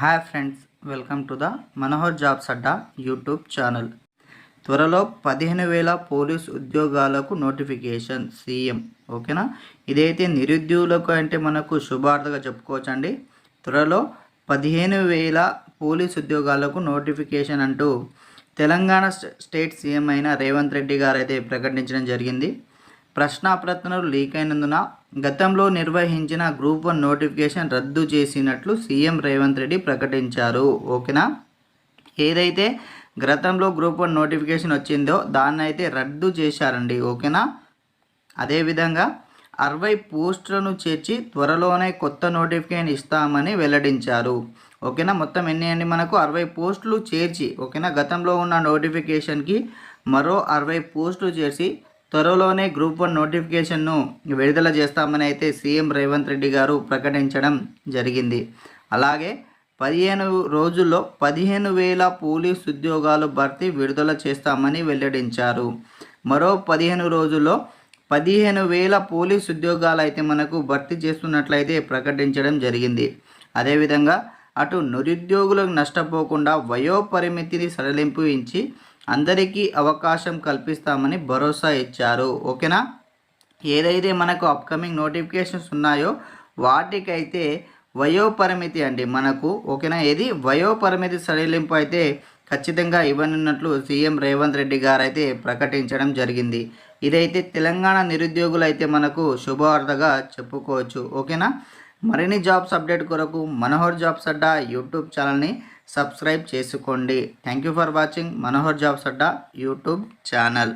Hi friends welcome to the Manohar jobs Adda YouTube channel త్వరలో పదిహేను వేల police ఉద్యోగాలకు నోటిఫికేషన్ సీఎం ఓకేనా ఇదైతే నిరుద్యోగులకు అంటే మనకు శుభార్తగా చెప్పుకోవచ్చండి. త్వరలో పదిహేను వేల పోలీస్ ఉద్యోగాలకు నోటిఫికేషన్ అంటూ తెలంగాణ స్టేట్ సీఎం అయిన రేవంత్ రెడ్డి గారు అయితే ప్రకటించడం జరిగింది. ప్రశ్నాపత్రాలు లీక్ అయినందున గతంలో నిర్వహించిన గ్రూప్ వన్ నోటిఫికేషన్ రద్దు చేసినట్లు సీఎం రేవంత్ రెడ్డి ప్రకటించారు. ఓకేనా? ఏదైతే గతంలో గ్రూప్ వన్ నోటిఫికేషన్ వచ్చిందో దాన్ని అయితే రద్దు చేశారండి. ఓకేనా? అదేవిధంగా అరవై పోస్టులను చేర్చి త్వరలోనే కొత్త నోటిఫికేషన్ ఇస్తామని వెల్లడించారు. ఓకేనా? మొత్తం ఎన్ని అండి మనకు? అరవై పోస్టులు చేర్చి ఓకేనా? గతంలో ఉన్న నోటిఫికేషన్కి మరో అరవై పోస్టులు చేర్చి త్వరలోనే గ్రూప్ వన్ నోటిఫికేషన్ను విడుదల చేస్తామని అయితే సీఎం రేవంత్ రెడ్డి గారు ప్రకటించడం జరిగింది. అలాగే పదిహేను రోజుల్లో పదిహేను వేల పోలీస్ ఉద్యోగాలు భర్తీ విడుదల చేస్తామని వెల్లడించారు. మరో పదిహేను రోజుల్లో పదిహేను వేల పోలీస్ ఉద్యోగాలు అయితే మనకు భర్తీ చేస్తున్నట్లయితే ప్రకటించడం జరిగింది. అదేవిధంగా అటు నిరుద్యోగులకు నష్టపోకుండా వయోపరిమితిని సడలింపు ఇచ్చి అందరికీ అవకాశం కల్పిస్తామని భరోసా ఇచ్చారు. ఓకేనా? ఏదైతే మనకు అప్కమింగ్ నోటిఫికేషన్స్ ఉన్నాయో వాటికైతే వయోపరిమితి అండి మనకు. ఓకేనా? ఏది? వయోపరిమితి సడలింపు అయితే ఖచ్చితంగా ఇవ్వనున్నట్లు సీఎం రేవంత్ రెడ్డి గారు అయితే ప్రకటించడం జరిగింది. ఇదైతే తెలంగాణ నిరుద్యోగులు అయితే మనకు శుభవార్తగా చెప్పుకోవచ్చు. ఓకేనా? మరిన్ని జాబ్స్ అప్డేట్ కొరకు మనోహర్ జాబ్స్ అడ్డా యూట్యూబ్ ఛానల్ని సబ్స్క్రైబ్ చేసుకోండి. Thank you for watching. Manohar jobs Adda YouTube channel.